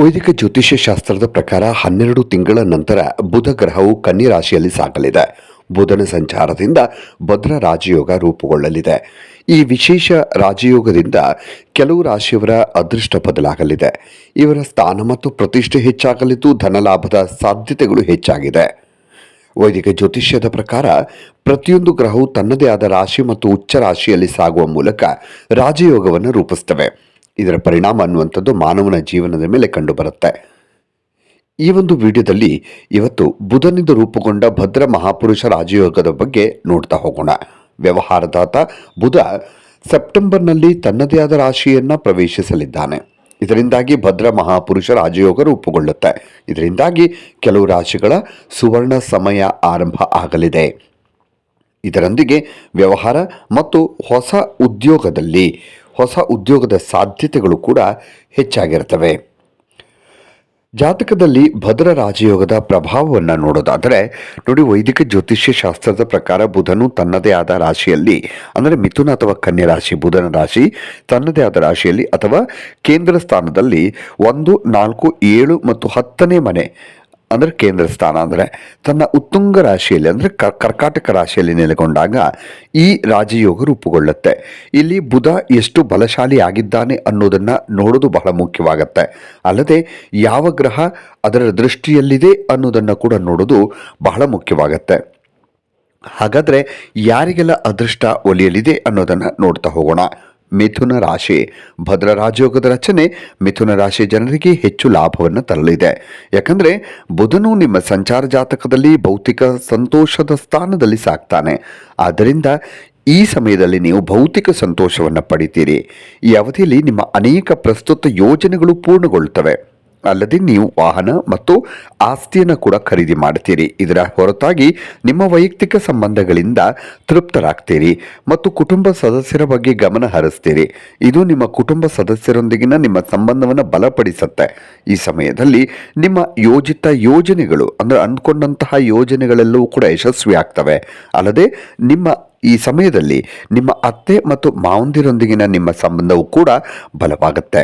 ವೈದಿಕ ಜ್ಯೋತಿಷ್ಯ ಶಾಸ್ತ್ರದ ಪ್ರಕಾರ ಹನ್ನೆರಡು ತಿಂಗಳ ನಂತರ ಬುಧ ಗ್ರಹವು ಕನ್ನಿ ರಾಶಿಯಲ್ಲಿ ಸಾಗಲಿದೆ. ಬುಧನ ಸಂಚಾರದಿಂದ ಭದ್ರ ರಾಜಯೋಗ ರೂಪುಗೊಳ್ಳಲಿದೆ. ಈ ವಿಶೇಷ ರಾಜಯೋಗದಿಂದ ಕೆಲವು ರಾಶಿಯವರ ಅದೃಷ್ಟ ಬದಲಾಗಲಿದೆ. ಇವರ ಸ್ಥಾನ ಮತ್ತು ಪ್ರತಿಷ್ಠೆ ಹೆಚ್ಚಾಗಲಿದ್ದು ಧನಲಾಭದ ಸಾಧ್ಯತೆಗಳು ಹೆಚ್ಚಾಗಿದೆ. ವೈದಿಕ ಜ್ಯೋತಿಷ್ಯದ ಪ್ರಕಾರ ಪ್ರತಿಯೊಂದು ಗ್ರಹವು ತನ್ನದೇ ಆದ ರಾಶಿ ಮತ್ತು ಉಚ್ಚ ರಾಶಿಯಲ್ಲಿ ಸಾಗುವ ಮೂಲಕ ರಾಜಯೋಗವನ್ನು ರೂಪಿಸ್ತವೆ ಇದರ ಪರಿಣಾಮ ಅನ್ನುವಂಥದ್ದು ಮಾನವನ ಜೀವನದ ಮೇಲೆ ಕಂಡುಬರುತ್ತೆ. ಈ ಒಂದು ವಿಡಿಯೋದಲ್ಲಿ ಇವತ್ತು ಬುಧನಿಂದ ರೂಪುಗೊಂಡ ಭದ್ರ ಮಹಾಪುರುಷ ರಾಜಯೋಗದ ಬಗ್ಗೆ ನೋಡ್ತಾ ಹೋಗೋಣ. ವ್ಯವಹಾರದಾತ ಬುಧ ಸೆಪ್ಟೆಂಬರ್ನಲ್ಲಿ ತನ್ನದೇ ಆದ ರಾಶಿಯನ್ನು ಪ್ರವೇಶಿಸಲಿದ್ದಾನೆ. ಇದರಿಂದಾಗಿ ಭದ್ರ ಮಹಾಪುರುಷ ರಾಜಯೋಗ ರೂಪುಗೊಳ್ಳುತ್ತೆ. ಇದರಿಂದಾಗಿ ಕೆಲವು ರಾಶಿಗಳ ಸುವರ್ಣ ಸಮಯ ಆರಂಭ ಆಗಲಿದೆ. ಇದರೊಂದಿಗೆ ವ್ಯವಹಾರ ಮತ್ತು ಹೊಸ ಉದ್ಯೋಗದಲ್ಲಿ ಹೊಸ ಉದ್ಯೋಗದ ಸಾಧ್ಯತೆಗಳು ಕೂಡ ಹೆಚ್ಚಾಗಿರ್ತವೆ. ಜಾತಕದಲ್ಲಿ ಭದ್ರ ರಾಜಯೋಗದ ಪ್ರಭಾವವನ್ನು ನೋಡೋದಾದರೆ, ನೋಡಿ ವೈದಿಕ ಜ್ಯೋತಿಷ್ಯ ಶಾಸ್ತ್ರದ ಪ್ರಕಾರ ಬುಧನು ತನ್ನದೇ ಆದ ರಾಶಿಯಲ್ಲಿ, ಅಂದರೆ ಮಿಥುನ ಅಥವಾ ಕನ್ಯಾ ರಾಶಿ, ಬುಧನ ರಾಶಿ ತನ್ನದೇ ಆದ ರಾಶಿಯಲ್ಲಿ ಅಥವಾ ಕೇಂದ್ರ ಸ್ಥಾನದಲ್ಲಿ ಒಂದು, ನಾಲ್ಕು, ಏಳು ಮತ್ತು ಹತ್ತನೇ ಮನೆ ಅಂದರೆ ಕೇಂದ್ರ ಸ್ಥಾನ ಅಂದರೆ ತನ್ನ ಉತ್ತುಂಗ ರಾಶಿಯಲ್ಲಿ ಅಂದರೆ ಕರ್ಕಾಟಕ ರಾಶಿಯಲ್ಲಿ ನೆಲೆಗೊಂಡಾಗ ಈ ರಾಜಯೋಗ ರೂಪುಗೊಳ್ಳುತ್ತೆ. ಇಲ್ಲಿ ಬುಧ ಎಷ್ಟು ಬಲಶಾಲಿ ಆಗಿದ್ದಾನೆ ಅನ್ನೋದನ್ನು ನೋಡೋದು ಬಹಳ ಮುಖ್ಯವಾಗತ್ತೆ. ಅಲ್ಲದೆ ಯಾವ ಗ್ರಹ ಅದರ ದೃಷ್ಟಿಯಲ್ಲಿದೆ ಅನ್ನೋದನ್ನು ಕೂಡ ನೋಡೋದು ಬಹಳ ಮುಖ್ಯವಾಗತ್ತೆ. ಹಾಗಾದರೆ ಯಾರಿಗೆಲ್ಲ ಅದೃಷ್ಟ ಒಲಿಯಲಿದೆ ಅನ್ನೋದನ್ನು ನೋಡ್ತಾ ಹೋಗೋಣ. ಮಿಥುನ ರಾಶಿ. ಭದ್ರ ರಾಜಯೋಗದ ರಚನೆ ಮಿಥುನ ರಾಶಿ ಜನರಿಗೆ ಹೆಚ್ಚು ಲಾಭವನ್ನು ತರಲಿದೆ. ಯಾಕಂದರೆ ಬುಧನು ನಿಮ್ಮ ಸಂಚಾರ ಜಾತಕದಲ್ಲಿ ಭೌತಿಕ ಸಂತೋಷದ ಸ್ಥಾನದಲ್ಲಿ ಸಾಕ್ತಾನೆ. ಆದ್ದರಿಂದ ಈ ಸಮಯದಲ್ಲಿ ನೀವು ಭೌತಿಕ ಸಂತೋಷವನ್ನು ಪಡಿತೀರಿ. ಈ ಅವಧಿಯಲ್ಲಿ ನಿಮ್ಮ ಅನೇಕ ಪ್ರಸ್ತುತ ಯೋಜನೆಗಳು ಪೂರ್ಣಗೊಳ್ಳುತ್ತವೆ. ಅಲ್ಲದೆ ನೀವು ವಾಹನ ಮತ್ತು ಆಸ್ತಿಯನ್ನು ಕೂಡ ಖರೀದಿ ಮಾಡ್ತೀರಿ ಇದರ ಹೊರತಾಗಿ ನಿಮ್ಮ ವೈಯಕ್ತಿಕ ಸಂಬಂಧಗಳಿಂದ ತೃಪ್ತರಾಗ್ತೀರಿ ಮತ್ತು ಕುಟುಂಬ ಸದಸ್ಯರ ಬಗ್ಗೆ ಗಮನ ಹರಿಸ್ತೀರಿ. ಇದು ನಿಮ್ಮ ಕುಟುಂಬ ಸದಸ್ಯರೊಂದಿಗಿನ ನಿಮ್ಮ ಸಂಬಂಧವನ್ನು ಬಲಪಡಿಸುತ್ತೆ. ಈ ಸಮಯದಲ್ಲಿ ನಿಮ್ಮ ಯೋಜಿತ ಯೋಜನೆಗಳು, ಅಂದರೆ ಅಂದ್ಕೊಂಡಂತಹ ಯೋಜನೆಗಳೆಲ್ಲವೂ ಕೂಡ ಯಶಸ್ವಿ ಆಗ್ತವೆ. ಅಲ್ಲದೆ ನಿಮ್ಮ ಈ ಸಮಯದಲ್ಲಿ ನಿಮ್ಮ ಅತ್ತೆ ಮತ್ತು ಮಾವಂದಿರೊಂದಿಗಿನ ನಿಮ್ಮ ಸಂಬಂಧವು ಕೂಡ ಬಲವಾಗುತ್ತೆ.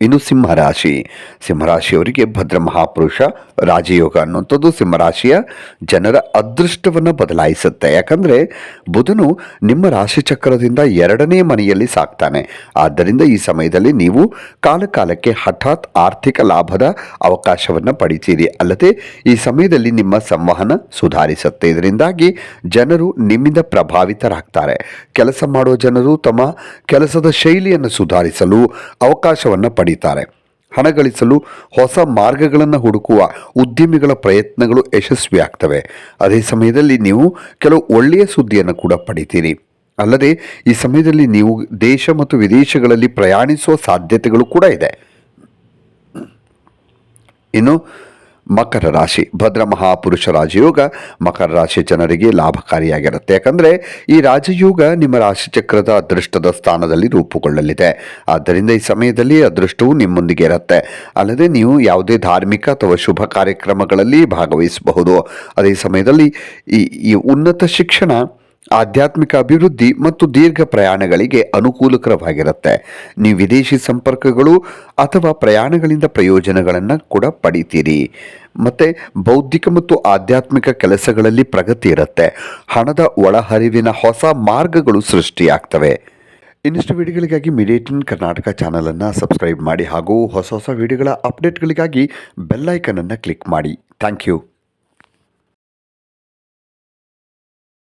ಇನ್ನು ಸಿಂಹರಾಶಿ. ಸಿಂಹರಾಶಿಯವರಿಗೆ ಭದ್ರ ಮಹಾಪುರುಷ, ರಾಜಯೋಗ ಅನ್ನುವಂಥದ್ದು ಸಿಂಹರಾಶಿಯ ಜನರ ಅದೃಷ್ಟವನ್ನು ಬದಲಾಯಿಸುತ್ತೆ. ಯಾಕಂದರೆ ಬುಧನು ನಿಮ್ಮ ರಾಶಿ ಚಕ್ರದಿಂದ ಎರಡನೇ ಮನೆಯಲ್ಲಿ ಸಾಕ್ತಾನೆ. ಆದ್ದರಿಂದ ಈ ಸಮಯದಲ್ಲಿ ನೀವು ಕಾಲಕಾಲಕ್ಕೆ ಹಠಾತ್ ಆರ್ಥಿಕ ಲಾಭದ ಅವಕಾಶವನ್ನು ಪಡಿತೀರಿ. ಅಲ್ಲದೆ ಈ ಸಮಯದಲ್ಲಿ ನಿಮ್ಮ ಸಂವಹನ ಸುಧಾರಿಸುತ್ತೆ. ಇದರಿಂದಾಗಿ ಜನರು ನಿಮ್ಮಿಂದ ಪ್ರಭಾವಿತರಾಗ್ತಾರೆ. ಕೆಲಸ ಮಾಡುವ ಜನರು ತಮ್ಮ ಕೆಲಸದ ಶೈಲಿಯನ್ನು ಸುಧಾರಿಸಲು ಅವಕಾಶವನ್ನು ಹಣ ಗಳಿಸಲು ಹೊಸ ಮಾರ್ಗಗಳನ್ನು ಹುಡುಕುವ ಉದ್ಯಮಿಗಳ ಪ್ರಯತ್ನಗಳು ಯಶಸ್ವಿಯಾಗ್ತವೆ. ಅದೇ ಸಮಯದಲ್ಲಿ ನೀವು ಕೆಲವು ಒಳ್ಳೆಯ ಸುದ್ದಿಯನ್ನು ಕೂಡ ಪಡಿತೀರಿ. ಅಲ್ಲದೆ, ಈ ಸಮಯದಲ್ಲಿ ನೀವು ದೇಶ ಮತ್ತು ವಿದೇಶಗಳಲ್ಲಿ ಪ್ರಯಾಣಿಸುವ ಸಾಧ್ಯತೆಗಳು ಕೂಡ ಇದೆ. ಇನ್ನು ಮಕರ ರಾಶಿ. ಭದ್ರ ಮಹಾಪುರುಷ ರಾಜಯೋಗ ಮಕರ ರಾಶಿ ಜನರಿಗೆ ಲಾಭಕಾರಿಯಾಗಿರುತ್ತೆ. ಯಾಕಂದರೆ ಈ ರಾಜಯೋಗ ನಿಮ್ಮ ರಾಶಿ ಚಕ್ರದ ಅದೃಷ್ಟದ ಸ್ಥಾನದಲ್ಲಿ ರೂಪುಗೊಳ್ಳಲಿದೆ. ಆದ್ದರಿಂದ ಈ ಸಮಯದಲ್ಲಿ ಅದೃಷ್ಟವು ನಿಮ್ಮೊಂದಿಗೆ ಇರುತ್ತೆ. ಅಲ್ಲದೆ ನೀವು ಯಾವುದೇ ಧಾರ್ಮಿಕ ಅಥವಾ ಶುಭ ಕಾರ್ಯಕ್ರಮಗಳಲ್ಲಿ ಭಾಗವಹಿಸಬಹುದು. ಅದೇ ಸಮಯದಲ್ಲಿ ಈ ಈ ಉನ್ನತ ಶಿಕ್ಷಣ ಆಧ್ಯಾತ್ಮಿಕ ಅಭಿವೃದ್ಧಿ ಮತ್ತು ದೀರ್ಘ ಪ್ರಯಾಣಗಳಿಗೆ ಅನುಕೂಲಕರವಾಗಿರುತ್ತೆ. ನೀವು ವಿದೇಶಿ ಸಂಪರ್ಕಗಳು ಅಥವಾ ಪ್ರಯಾಣಗಳಿಂದ ಪ್ರಯೋಜನಗಳನ್ನು ಕೂಡ ಪಡಿತೀರಿ. ಮತ್ತು ಬೌದ್ಧಿಕ ಮತ್ತು ಆಧ್ಯಾತ್ಮಿಕ ಕೆಲಸಗಳಲ್ಲಿ ಪ್ರಗತಿ ಇರುತ್ತೆ. ಹಣದ ಒಳಹರಿವಿನ ಹೊಸ ಮಾರ್ಗಗಳು ಸೃಷ್ಟಿಯಾಗ್ತವೆ. ಇನ್ನಷ್ಟು ವಿಡಿಯೋಗಳಿಗಾಗಿ ಮಿಡಿಯೇಟಿನ್ ಕರ್ನಾಟಕ ಚಾನಲನ್ನು ಸಬ್ಸ್ಕ್ರೈಬ್ ಮಾಡಿ ಹಾಗೂ ಹೊಸ ಹೊಸ ವಿಡಿಯೋಗಳ ಅಪ್ಡೇಟ್ಗಳಿಗಾಗಿ ಬೆಲ್ಲೈಕನನ್ನು ಕ್ಲಿಕ್ ಮಾಡಿ. Thank you.